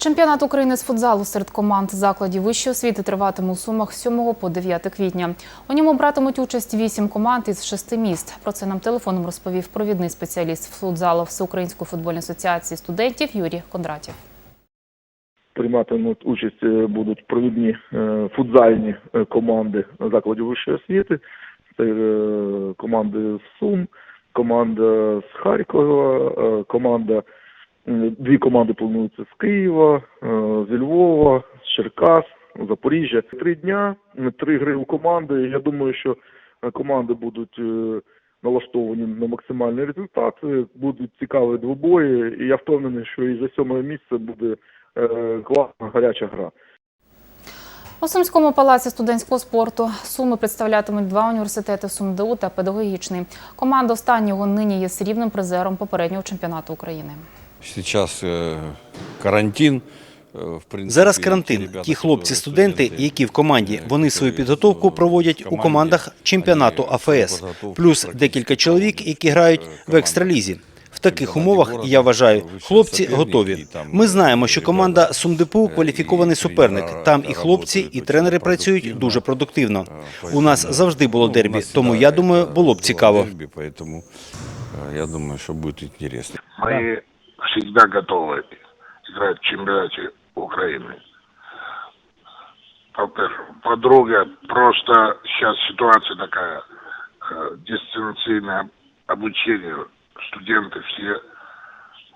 Чемпіонат України з футзалу серед команд закладів вищої освіти триватиме у Сумах з 7 по 9 квітня. У ньому братимуть участь вісім команд із шести міст. Про це нам телефоном розповів провідний спеціаліст футзалу Всеукраїнської футбольної асоціації студентів Юрій Кондратів. прийматимуть участь е, будуть провідні е, футзальні е, команди закладів вищої освіти. Це команди з Сум, команда з Харкова, команда дві команди плануються з Києва, е, зі Львова, з Черкас, Запоріжжя. Три дня, три гри у команди. Я думаю, що е, команди будуть е, налаштовані на максимальний результат. Будуть цікаві двобої, і я впевнений, що і за сьоме місце буде класна гаряча гра. У Сумському палаці студентського спорту Суми представлятимуть два університети СумДУ та педагогічний. Команда останнього нині є срібним призером попереднього чемпіонату України. Сейчас э, карантин. э, В принципе, Зараз те карантин. ребята, Ті которые хлопці-студенти, студенты, які в команді, э, вони свою которые підготовку в проводять у команде, командах чемпіонату они АФС, свою подготовку плюс практически декілька чоловік, проводят, які грають э, в командах. екстралізі. В таких чемпіонаті умовах, города, я вважаю, вищі хлопці суперники, готові. і там, Ми знаємо, що ребята, команда СумДПУ е, кваліфікований і суперник. тренера Там і хлопці, і работають тренери дуже працюють продуктивно. дуже продуктивно. Э, У нас поэтому, завжди було ну, у дербі, нас тому всегда я думаю, это було б было цікаво. дерби, Поэтому э, я думаю, что будет интересно. Всегда готовы играть в чемпионате Украины. По-друге, просто сейчас ситуация такая, э, дистанционное обучение, студенты все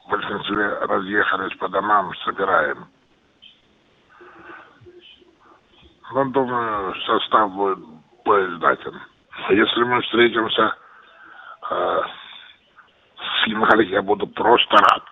в большинстве разъехались по домам, собираем. Ну, думаю, состав будет боездатен. Если мы встретимся э, в я буду просто рад.